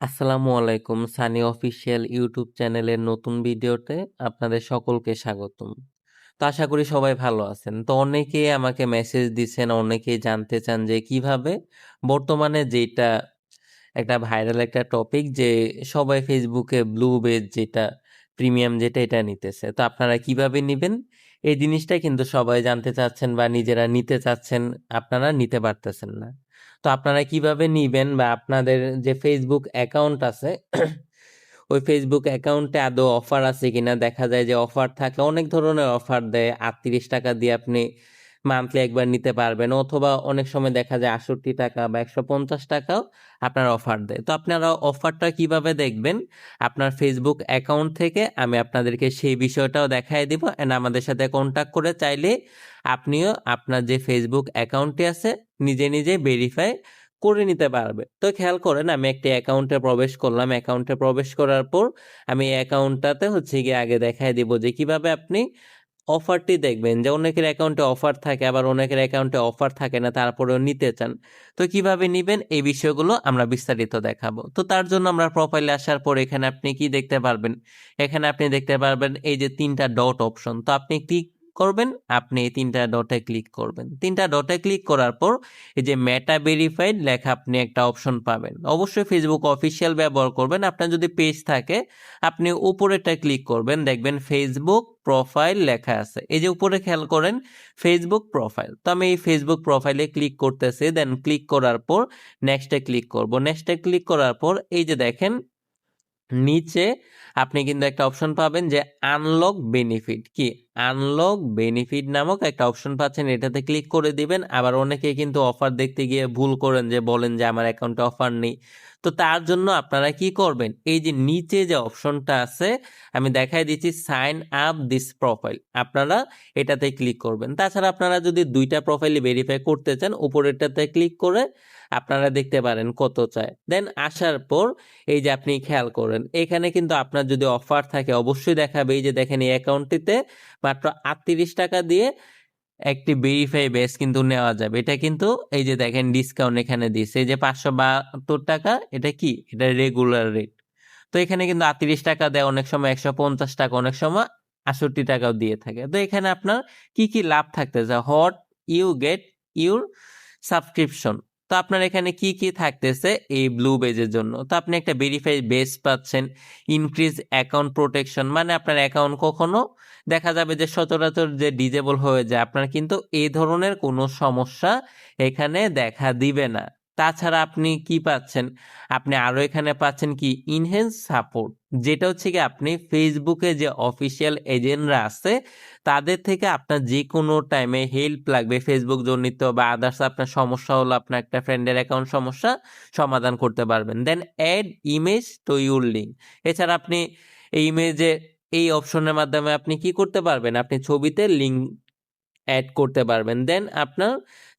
আসসালামু আলাইকুম। Sunny official YouTube চ্যানেলের নতুন ভিডিওতে আপনাদের সকলকে স্বাগতম। তো আশা করি সবাই ভালো আছেন। তো অনেকেই আমাকে মেসেজ দিচ্ছেন, অনেকেই জানতে চান যে কীভাবে বর্তমানে যেটা একটা ভাইরাল একটা টপিক যে সবাই ফেসবুকে ব্লু বেজ যেটা, প্রিমিয়াম যেটা, এটা নিতেছে। তো আপনারা কীভাবে নিবেন? এই জিনিসটা কিন্তু সবাই জানতে চাচ্ছেন বা নিজেরা নিতে চাচ্ছেন, আপনারা নিতে পারতেছেন না। তো আপনারা কীভাবে নিবেন বা আপনাদের যে ফেসবুক অ্যাকাউন্ট আছে, ওই ফেসবুক অ্যাকাউন্টে আদৌ অফার আছে কিনা? দেখা যায় যে অফার থাকলে অনেক ধরনের অফার দেয়। আটত্রিশ টাকা দিয়ে আপনি মান্থলি একবার নিতে পারবেন অথবা অনেক সময় দেখা যায় আটষট্টি টাকা বা একশো পঞ্চাশ টাকাও আপনার অফার দেয়। তো আপনারা অফারটা কীভাবে দেখবেন? আপনার ফেসবুক অ্যাকাউন্ট থেকে আমি আপনাদেরকে সেই বিষয়টাও দেখাই দিব অ্যান্ড আমাদের সাথে কন্ট্যাক্ট করে চাইলে আপনিও আপনার যে ফেসবুক অ্যাকাউন্টটি আছে, নিজে নিজে ভেরিফাই করে নিতে পারবে। তো খেয়াল করেন, আমি একটি অ্যাকাউন্টে প্রবেশ করলাম। অ্যাকাউন্টে প্রবেশ করার পর আমি এই অ্যাকাউন্টটাতে হচ্ছে গিয়ে আগে দেখাই দিব যে কীভাবে আপনি অফারটি দেখবেন। যে অনেকের অ্যাকাউন্টে অফার থাকে, আবার অনেকের অ্যাকাউন্টে অফার থাকে না, তারপরেও নিতে চান। তো কীভাবে নিবেন, এই বিষয়গুলো আমরা বিস্তারিত দেখাবো। তো তার জন্য আমরা প্রোফাইলে আসার পর এখানে আপনি কি দেখতে পারবেন? এখানে আপনি দেখতে পারবেন এই যে তিনটা ডট অপশন তো আপনি ক্লিক করবেন, আপনি এই তিনটা ডটে ক্লিক করবেন। তিনটা ডটে ক্লিক করার পর এই যে মেটা ভেরিফাইড লেখা আপনি একটা অপশন পাবেন। অবশ্যই ফেসবুক অফিসিয়াল ব্যবহার করবেন। আপনার যদি পেজ থাকে, আপনি উপরেটা ক্লিক করবেন। দেখবেন ফেসবুক প্রোফাইল লেখা আছে। এই যে উপরে খেয়াল করেন ফেসবুক প্রোফাইল তো আমি এই ফেসবুক প্রোফাইলে ক্লিক করতেছি। দেন ক্লিক করার পর নেক্সটে ক্লিক করব। নেক্সটে ক্লিক করার পর এই যে দেখেন, নিচে আপনি কিন্তু একটা অপশন পাবেন যে আনলক বেনিফিট কি? আনলক বেনিফিট নামক একটা অপশন পাচ্ছেন। এটাতে ক্লিক করে দিবেন। আবার অনেকে কিন্তু অফার দেখতে গিয়ে ভুল করেন যে, বলেন যে, আমার অ্যাকাউন্টে অফার নেই। তো তার জন্য আপনারা কি করবেন? এই যে নিচে যে অপশনটা আছে, আমি দেখাই দিচ্ছি সাইন আপ দিস প্রোফাইল আপনারা এটাতে ক্লিক করবেন। তাছাড়া আপনারা যদি দুইটা প্রোফাইলে ভেরিফাই করতে চান, উপরেরটাতে ক্লিক করে আপনারা দেখতে পারেন কত চায়। দেন আসার পর এই যে আপনি খেয়াল করেন, এখানে কিন্তু আপনার যদি অফার থাকে, অবশ্যই দেখাবে। এই যে দেখেন, এই অ্যাকাউন্টটিতে মাত্র আটত্রিশ টাকা দিয়ে একটি ভেরিফাই বেস কিন্তু নেওয়া যাবে। এটা কিন্তু এই যে দেখেন ডিসকাউন্ট এখানে দিচ্ছে এই যে পাঁচশো বাহাত্তর টাকা, এটা কি? এটা রেগুলার রেট তো এখানে কিন্তু আটত্রিশ টাকা দেয়, অনেক সময় একশো পঞ্চাশ টাকা, অনেক সময় আটষট্টি টাকাও দিয়ে থাকে। তো এখানে আপনার কি কি লাভ থাকতে থাকতেছে? What you get your subscription তো আপনার এখানে কি কি থাকতেছে এই ব্লু বেজের জন্য? তো আপনি একটা ভেরিফাই বেস পাচ্ছেন ইনক্রিজ অ্যাকাউন্ট প্রোটেকশন মানে আপনার অ্যাকাউন্ট কখনো দেখা যাবে যে সচরাচর যে ডিজেবল হয়ে যায়, আপনার কিন্তু এই ধরনের কোনো সমস্যা এখানে দেখা দিবে না। তাছাড়া আপনি কি পাচ্ছেন? আপনি আরও এখানে পাচ্ছেন কি? ইনহেন্স সাপোর্ট যেটা হচ্ছে কি আপনি ফেসবুকে যে অফিসিয়াল এজেন্টরা আছে, তাদের থেকে আপনার যে কোনো টাইমে হেল্প লাগবে। ফেসবুক জনিত বা আদার্স আপনার সমস্যা হলো আপনার একটা ফ্রেন্ডের অ্যাকাউন্ট সমস্যা, সমাধান করতে পারবেন। Then add image to your link এছাড়া আপনি এই ইমেজে এই অপশনের মাধ্যমে আপনি কি করতে পারবেন? আপনি ছবিতে লিঙ্ক অ্যাড করতে পারবেন। দেন আপনার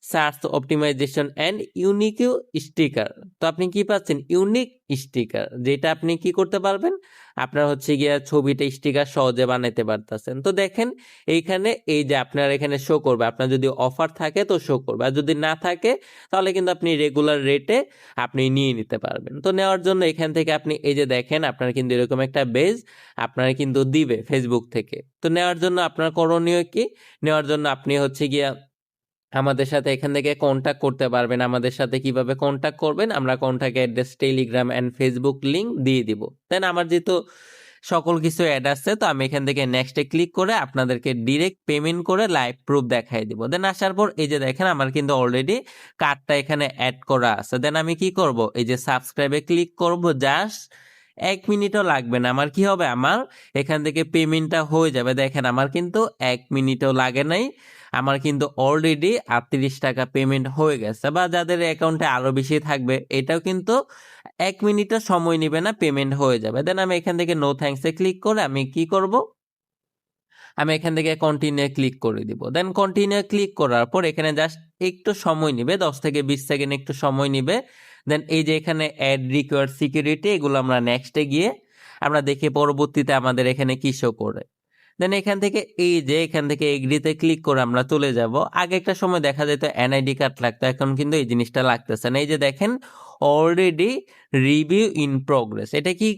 search optimization and unique sticker তো আপনি কি পাচ্ছেন? ইউনিক স্টিকার যেটা আপনি কি করতে পারবেন? আপনার হচ্ছে গিয়া ছবিটা স্টিকার সহজে বানাইতে পারতেছেন। তো দেখেন, এইখানে এই যে আপনার এখানে শো করবে, আপনার যদি অফার থাকে তো শো করবে। আর যদি না থাকে, তাহলে কিন্তু আপনি রেগুলার রেটে আপনি নিয়ে নিতে পারবেন। তো নেওয়ার জন্য এখান থেকে আপনি এই যে দেখেন, আপনার কিন্তু এরকম একটা বেজ আপনার কিন্তু দিবে ফেসবুক থেকে। তো নেওয়ার জন্য আপনার করণীয় কি? নেওয়ার জন্য আপনি হচ্ছে গিয়া আমাদের সাথে এখান থেকে কন্ট্যাক্ট করতে পারবেন। আমাদের সাথে কীভাবে কন্ট্যাক্ট করবেন, আমরা contact address Telegram and Facebook link দিয়ে দিব। দেন আমার যেহেতু সকল কিছু অ্যাড আসছে তো আমি এখান থেকে নেক্সটে ক্লিক করে আপনাদেরকে ডিরেক্ট পেমেন্ট করে লাইভ প্রুফ দেখাই দিব। দেন আসার পর এই যে দেখেন, আমার কিন্তু অলরেডি কার্ডটা এখানে অ্যাড করা আছে। দেন আমি কি করব? এই যে সাবস্ক্রাইবে ক্লিক করব জাস্ট এক মিনিটও লাগবে না। আমার কি হবে? আমার এখান থেকে পেমেন্টটা হয়ে যাবে। দেখেন, আমার কিন্তু এক মিনিটও লাগে নাই। আমার কিন্তু অলরেডি আটত্রিশ টাকা পেমেন্ট হয়ে গেছে বা যাদের অ্যাকাউন্টে আরও বেশি থাকবে, এটাও কিন্তু এক মিনিটও সময় নেবে না পেমেন্ট হয়ে যাবে। দেন আমি এখান থেকে নো থ্যাঙ্কসে ক্লিক করে আমি কি করব? আমি এখান থেকে কন্টিনিউ ক্লিক করে দিব। দেন কন্টিনিউ ক্লিক করার পর এখানে জাস্ট একটু সময় নিবে, দশ থেকে বিশ সেকেন্ড একটু সময় নিবে। দেন এই যে এখানে অ্যাড রিকোয়ার্ড সিকিউরিটি এগুলো আমরা নেক্সটে গিয়ে আমরা দেখি পরবর্তীতে আমাদের এখানে কি শো করে। দেন এখান থেকে এই যে এখান থেকে এগ্রিতে ক্লিক করে আমরা চলে যাব। আগে একটা সময় দেখা যেত এনআইডি কার্ড লাগতো, এখন কিন্তু এই জিনিসটা লাগতেছে না। এই যে দেখেন অলরেডি রিভিউ ইন প্রোগ্রেস এটা কি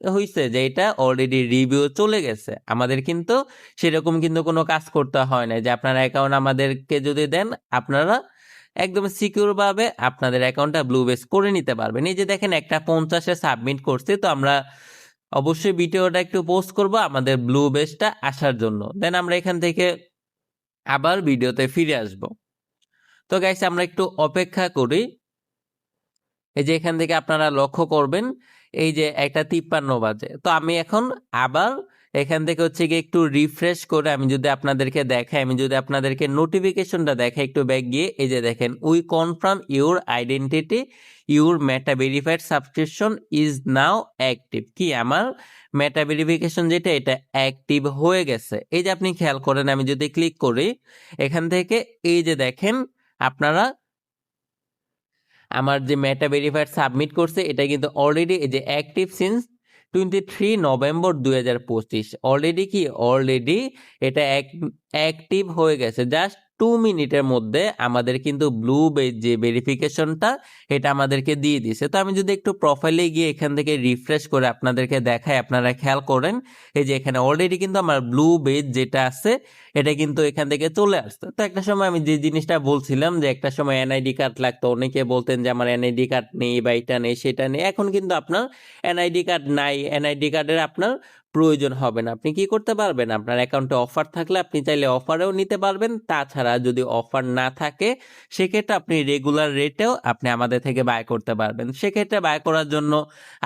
হয়েছে যে এটা অলরেডি রিভিউ চলে গেছে। আমাদের কিন্তু সেরকম কিন্তু কোনো কাজ করতে হয় না যে আপনার অ্যাকাউন্ট আমাদেরকে যদি দেন, আপনারা একদম সিকিউরভাবে আপনাদের অ্যাকাউন্টটা ব্লু বেস করে নিতে পারবেন এই যে দেখেন, একটা পঞ্চাশে সাবমিট করছি, তো আমরা অবশ্যই ভিডিওটা একটু পোস্ট করব আমাদের ব্লু বেসটা আসার জন্য। দেন আমরা এখান থেকে আবার ভিডিওতে ফিরে আসব। তো গাইস আমরা একটু অপেক্ষা করি। এই যে এখান থেকে আপনারা লক্ষ্য করবেন, এই যে একটা তিপ্পান্ন বাজে। তো আমি এখন আবার এখান থেকে হচ্ছে গিয়ে একটু রিফ্রেশ করে আমি যদি আপনাদেরকে দেখাই, আমি যদি আপনাদেরকে নোটিফিকেশনটা দেখাই একটু ব্যাক গিয়ে, এই যে দেখেন we confirm your identity your Meta verified subscription is now active কি আমার মেটা ভেরিফিকেশন যেটা, এটা অ্যাক্টিভ হয়ে গেছে। এই যে আপনি খেয়াল করেন, আমি যদি ক্লিক করি, এখান থেকে এই যে দেখেন, আপনারা আমার যে মেটা ভেরিফাইড সাবমিট করছে, এটা কিন্তু অলরেডি এই যে active since twenty three November দুই হাজার পঁচিশ। অলরেডি কি? অলরেডি এটা অ্যাক্টিভ হয়ে গেছে। জাস্ট টু মিনিটের মধ্যে আমাদের কিন্তু ব্লু যে ভেরিফিকেশনটা এটা আমাদেরকে দিয়ে দিছে তো আমি যদি একটু প্রোফাইলে গিয়ে এখান থেকে রিফ্রেশ করে আপনাদেরকে দেখাই, আপনারা খেয়াল করেন, এই যে এখানে অলরেডি কিন্তু আমার ব্লু বেজ যেটা আছে, এটা কিন্তু এখান থেকে চলে আসতো তো একটা সময় আমি যে জিনিসটা বলছিলাম যে একটা সময় এনআইডি কার্ড লাগতো, অনেকে বলতেন যে আমার এনআইডি কার্ড নেই বা এটা নেই, সেটা নেই। এখন কিন্তু আপনার এনআইডি কার্ড নাই। এনআইডি কার্ডের আপনার প্রয়োজন হবে না। আপনি কি করতে পারবেন? আপনার অ্যাকাউন্টে অফার থাকলে আপনি চাইলে অফারেও নিতে পারবেন। তাছাড়া যদি অফার না থাকে, সেক্ষেত্রে আপনি রেগুলার রেটেও আপনি আমাদের থেকে বাই করতে পারবেন। সেক্ষেত্রে বাই করার জন্য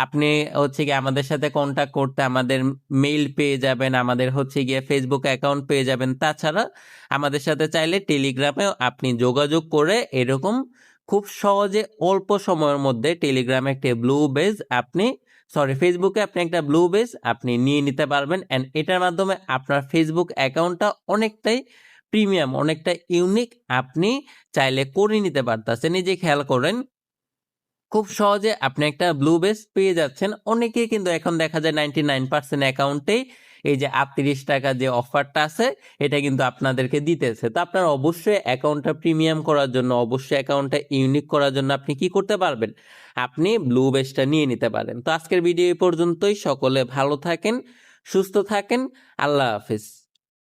আপনি হচ্ছে গিয়ে আমাদের সাথে কন্ট্যাক্ট করতে আমাদের মেইল পেয়ে যাবেন, আমাদের হচ্ছে গিয়ে ফেসবুক অ্যাকাউন্ট পেয়ে যাবেন। তাছাড়া আমাদের সাথে চাইলে টেলিগ্রামেও আপনি যোগাযোগ করে এরকম খুব সহজে অল্প সময়ের মধ্যে টেলিগ্রামে একটি ব্লু বেজ আপনি সরি ফেসবুকে আপনি একটা ব্লু বেস আপনি নিয়ে নিতে পারবেন অ্যান্ড এটার মাধ্যমে আপনার ফেসবুক অ্যাকাউন্টটা অনেকটাই প্রিমিয়াম অনেকটা ইউনিক আপনি চাইলে করে নিতে পারতেছেন। এই যে খেয়াল করেন, খুব সহজে আপনি একটা ব্লু বেস পেয়ে যাচ্ছেন। অনেকেই কিন্তু এখন দেখা যায় নাইনটি নাইন পার্সেন্ট অ্যাকাউন্টেই এই যে আটত্রিশ টাকা যে অফারটা আছে, এটা কিন্তু আপনাদেরকে দিতেছে। তো আপনার অবশ্যই অ্যাকাউন্টটা প্রিমিয়াম করার জন্য, অবশ্যই অ্যাকাউন্টটা ইউনিক করার জন্য আপনি কি করতে পারবেন? আপনি ব্লু বেসটা নিয়ে নিতে পারেন। তো আজকের ভিডিও এই পর্যন্তই। সকলে ভালো থাকেন, সুস্থ থাকেন। আল্লাহ হাফিজ।